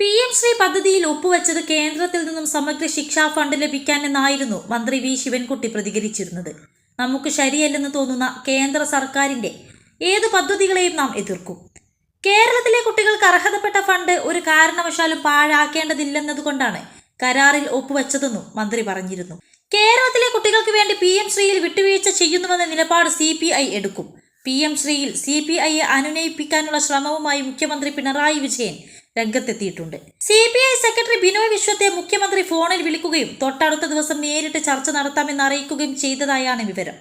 P M Shri പദ്ധതിയിൽ ഒപ്പുവെച്ചത് കേന്ദ്രത്തിൽ നിന്നും സമഗ്ര ശിക്ഷാ ഫണ്ട് ലഭിക്കാൻ എന്നായിരുന്നു മന്ത്രി വി ശിവൻകുട്ടി പ്രതികരിച്ചിരുന്നത്. നമുക്ക് ശരിയല്ലെന്ന് തോന്നുന്ന കേന്ദ്ര സർക്കാരിന്റെ ഏത് പദ്ധതികളെയും നാം എതിർക്കും. കേരളത്തിലെ കുട്ടികൾക്ക് അർഹതപ്പെട്ട ഫണ്ട് ഒരു കാരണവശാലും പാഴാക്കേണ്ടതില്ലെന്നതുകൊണ്ടാണ് കരാറിൽ ഒപ്പുവെച്ചതെന്നും മന്ത്രി പറഞ്ഞിരുന്നു. കേരളത്തിലെ കുട്ടികൾക്ക് വേണ്ടി പി എം ശ്രീയിൽ വിട്ടുവീഴ്ച ചെയ്യുന്നുവെന്ന നിലപാട് സി പി ഐ എടുക്കും. പി എം ശ്രീയിൽ സി പി ഐയെ അനുനയിപ്പിക്കാനുള്ള ശ്രമവുമായി മുഖ്യമന്ത്രി പിണറായി വിജയൻ രംഗത്തെത്തിയിട്ടുണ്ട്. C P I secretary Binoy വിശ്വത്തെ മുഖ്യമന്ത്രി ഫോണിൽ വിളിക്കുകയും തൊട്ടടുത്ത ദിവസം നേരിട്ട് ചർച്ച നടത്താമെന്ന് അറിയിക്കുകയും ചെയ്തതായാണ് വിവരം.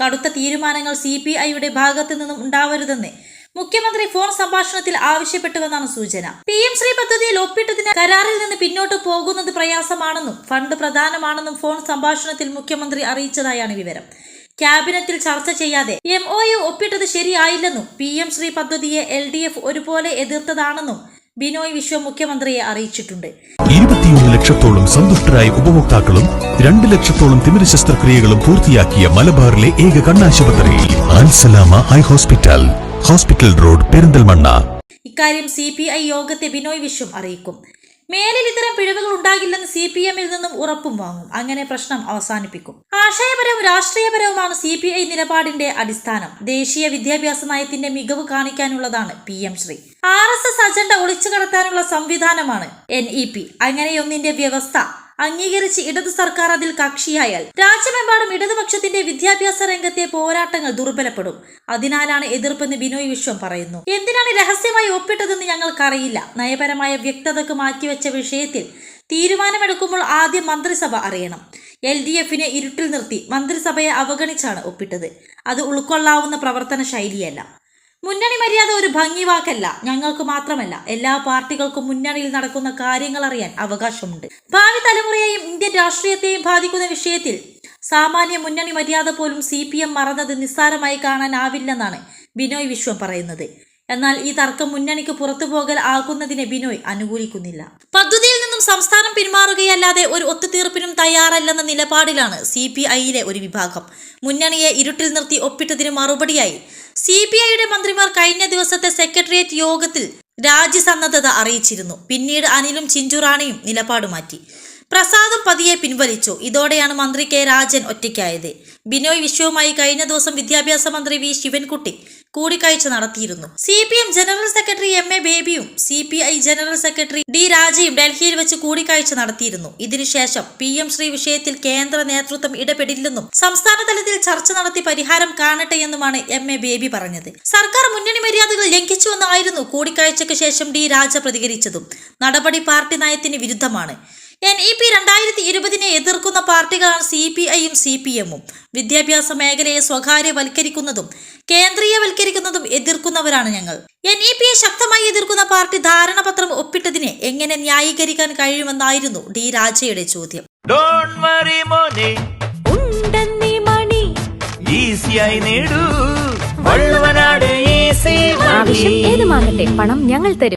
കടുത്ത തീരുമാനങ്ങൾ സി പി ഐയുടെ ഭാഗത്തു നിന്നും ഉണ്ടാവരുതെന്ന് മുഖ്യമന്ത്രി ഫോൺ സംഭാഷണത്തിൽ ആവശ്യപ്പെട്ടുവെന്നാണ് സൂചന. പി എം ശ്രീ പദ്ധതിയിൽ ഒപ്പിട്ടതിന് കരാറിൽ നിന്ന് പിന്നോട്ട് പോകുന്നത് പ്രയാസമാണെന്നും ഫണ്ട് പ്രധാനമാണെന്നും ഫോൺ സംഭാഷണത്തിൽ മുഖ്യമന്ത്രി അറിയിച്ചതായാണ് വിവരം. ക്യാബിനറ്റിൽ ചർച്ച ചെയ്യാതെ എം ഒ യു ഒപ്പിട്ടത് ശരിയായില്ലെന്നും പി എം ശ്രീ പദ്ധതിയെ എൽ ഡി എഫ് ഒരുപോലെ എതിർത്തതാണെന്നും ബിനോയ് വിശ്വം മുഖ്യമന്ത്രിയെ അറിയിച്ചിട്ടുണ്ട്. ഇരുപത്തിയൊന്ന് ലക്ഷത്തോളം സന്തുഷ്ടരായ ഉപഭോക്താക്കളും രണ്ട് ലക്ഷത്തോളം തിമിര ശസ്ത്രക്രിയകളും പൂർത്തിയാക്കിയ മലബാറിലെ ഏക കണ്ണാശുപത്രി Ansalama eye hospital hospital road Perinthalmanna. ഇക്കാര്യം സി പി ഐ യോഗത്തെ ബിനോയ് വിശ്വം അറിയിക്കും. മേലിൽ ഇത്തരം പിഴവുകൾ ഉണ്ടാകില്ലെന്ന് സി പി എമ്മിൽ നിന്നും ഉറപ്പും വാങ്ങും. അങ്ങനെ പ്രശ്നം അവസാനിപ്പിക്കും. ആശയപരവും രാഷ്ട്രീയപരവുമാണ് സി പി ഐ നിലപാടിന്റെ അടിസ്ഥാനം. ദേശീയ വിദ്യാഭ്യാസ നയത്തിന്റെ മികവ് കാണിക്കാനുള്ളതാണ് P M Shri. R S S agenda ഒളിച്ചു കടത്താനുള്ള സംവിധാനമാണ് എൻ ഇ പി അങ്ങനെയൊന്നിന്റെ വ്യവസ്ഥ അംഗീകരിച്ച് ഇടതു സർക്കാർ അതിൽ കക്ഷിയായാൽ രാജ്യമെമ്പാടും ഇടതുപക്ഷത്തിന്റെ വിദ്യാഭ്യാസ രംഗത്തെ പോരാട്ടങ്ങൾ ദുർബലപ്പെടും. അതിനാലാണ് എതിർപ്പെന്ന് ബിനോയ് വിശ്വം പറയുന്നു. എന്തിനാണ് രഹസ്യമായി ഒപ്പിട്ടതെന്ന് ഞങ്ങൾക്കറിയില്ല. നയപരമായ വ്യക്തതക്ക് മാറ്റിവെച്ച വിഷയത്തിൽ തീരുമാനമെടുക്കുമ്പോൾ ആദ്യം മന്ത്രിസഭ അറിയണം. എൽ ഡി എഫിനെ ഇരുട്ടിൽ നിർത്തി മന്ത്രിസഭയെ അവഗണിച്ചാണ് ഒപ്പിട്ടത്. അത് ഉൾക്കൊള്ളാവുന്ന പ്രവർത്തന ശൈലിയല്ല മുന്നണി മര്യാദ ഒരു ഭംഗി വാക്കല്ല. ഞങ്ങൾക്ക് മാത്രമല്ല എല്ലാ പാർട്ടികൾക്കും മുന്നണിയിൽ നടക്കുന്ന കാര്യങ്ങൾ അറിയാൻ അവകാശമുണ്ട്. ഭാവി തലമുറയെയും ഇന്ത്യൻ രാഷ്ട്രീയത്തെയും ബാധിക്കുന്ന വിഷയത്തിൽ സാമാന്യ മുന്നണി മര്യാദ പോലും സി പി എം മറന്നത് നിസ്സാരമായി കാണാനാവില്ലെന്നാണ് ബിനോയ് വിശ്വം പറയുന്നത്. എന്നാൽ ഈ തർക്കം മുന്നണിക്ക് പുറത്തു പോകൽ ആകുന്നതിനെ ബിനോയ് അനുകൂലിക്കുന്നില്ല. പദ്ധതിയിൽ നിന്നും സംസ്ഥാനം പിന്മാറുകയല്ലാതെ ഒരു ഒത്തുതീർപ്പിനും തയ്യാറല്ലെന്ന നിലപാടിലാണ് സി പി ഐയിലെ ഒരു വിഭാഗം. മുന്നണിയെ ഇരുട്ടിൽ നിർത്തി ഒപ്പിട്ടതിന് മറുപടിയായി സി പി ഐയുടെ മന്ത്രിമാർ കഴിഞ്ഞ ദിവസത്തെ സെക്രട്ടേറിയറ്റ് യോഗത്തിൽ രാജ്യസന്നദ്ധത അറിയിച്ചിരുന്നു. പിന്നീട് അനിലും ചിഞ്ചുറാണിയും നിലപാട് മാറ്റി. പ്രസാദും പതിയെ പിൻവലിച്ചു. ഇതോടെയാണ് മന്ത്രി കെ രാജൻ ഒറ്റയ്ക്കായത്. ബിനോയ് വിശ്വവുമായി കഴിഞ്ഞ ദിവസം വിദ്യാഭ്യാസ മന്ത്രി വി ശിവൻകുട്ടി കൂടിക്കാഴ്ച നടത്തിയിരുന്നു. C P M general secretary M A ബേബിയും C P I general secretary D രാജയും ഡൽഹിയിൽ വെച്ച് കൂടിക്കാഴ്ച നടത്തിയിരുന്നു. ഇതിനുശേഷം പി എം ശ്രീ വിഷയത്തിൽ കേന്ദ്ര നേതൃത്വം ഇടപെടില്ലെന്നും സംസ്ഥാന തലത്തിൽ ചർച്ച നടത്തി പരിഹാരം കാണട്ടെ എന്നുമാണ് എം എ ബേബി പറഞ്ഞത്. സർക്കാർ മുന്നണി മര്യാദകൾ ലംഘിച്ചുവെന്നായിരുന്നു കൂടിക്കാഴ്ചയ്ക്ക് ശേഷം ഡി രാജ പ്രതികരിച്ചതും. നടപടി പാർട്ടി നയത്തിന് വിരുദ്ധമാണ്. എൻ ഇ പി രണ്ടായിരത്തി ഇരുപതിനെ എതിർക്കുന്ന പാർട്ടികളാണ് സി പി ഐയും സി പി എമ്മും വിദ്യാഭ്യാസ മേഖലയെ സ്വകാര്യവൽക്കരിക്കുന്നതും കേന്ദ്രീയവൽക്കരിക്കുന്നതും എതിർക്കുന്നവരാണ് ഞങ്ങൾ. എൻ ഇ പിയെ ശക്തമായി എതിർക്കുന്ന പാർട്ടി ധാരണാപത്രം ഒപ്പിട്ടതിനെ എങ്ങനെ ന്യായീകരിക്കാൻ കഴിയുമെന്നായിരുന്നു ഡി രാജയുടെ ചോദ്യം. ഏത് മാറട്ടെ മോനെ. ഉണ്ടെന്നീ മണി. ഈസിയായി നേടൂ. വള്ളുവനാട് ഈസി ആവശ്യം ഏതുമാകട്ടെ പണം ഞങ്ങൾ തരും.